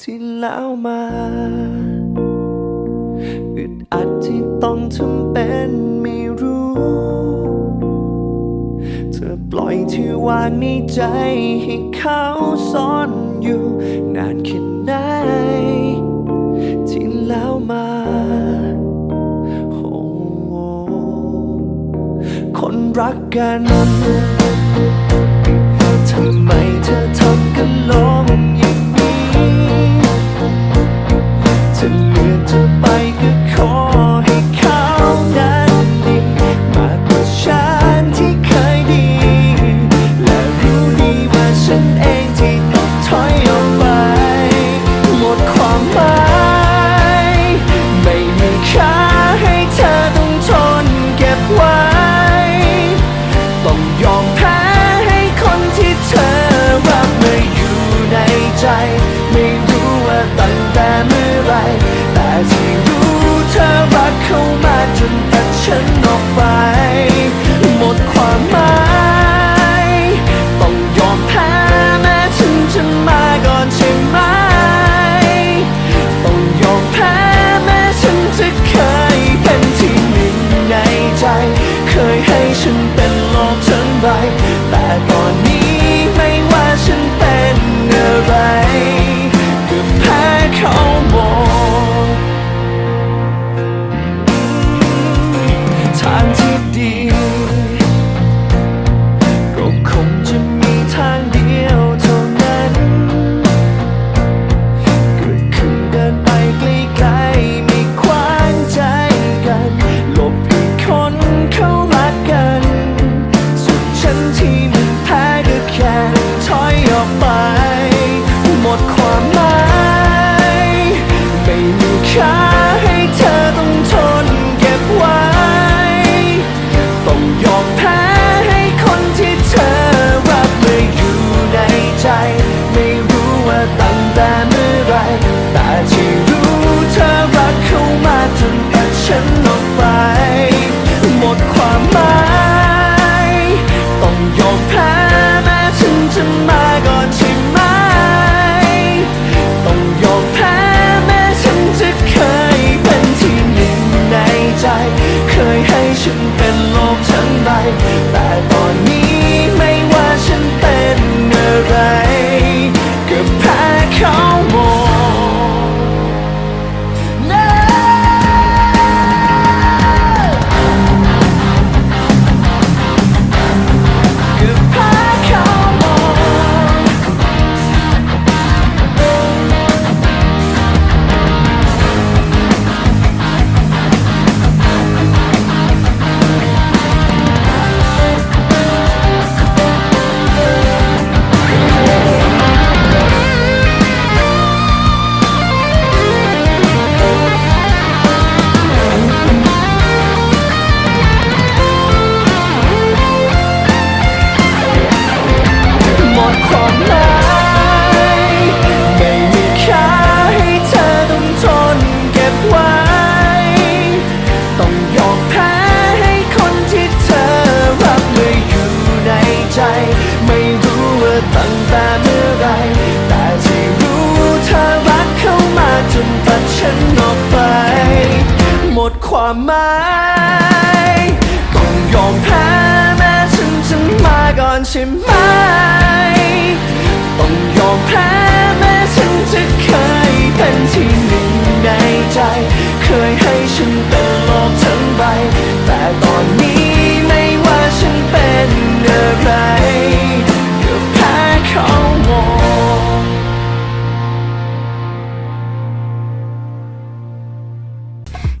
ที่แล้วมาอึดอัดที่ต้องทำเป็นไม่รู้ เธอปล่อยที่วางในใจให้เขาซ่อนอยู่ นานแค่ไหนที่แล้วมาคนรักกัน ที่ถอยออกไป หมดความหมาย ไม่มีค่าให้เธอต้องทนเก็บไว้ ต้องยอมแพ้ให้คนที่เธอรักม่อยู่ในใจ ไม่รู้ว่าตั้งแต่เมื่อไร แต่ที่รู้เธอรักเขามาจนตัดฉันออกไป Come ใจ เคยให้ฉันเป็นโลกทั้งใบแต่ มดความหมายต้องยอมแพ้แม้ฉันจะมาก่อนใช่ไหม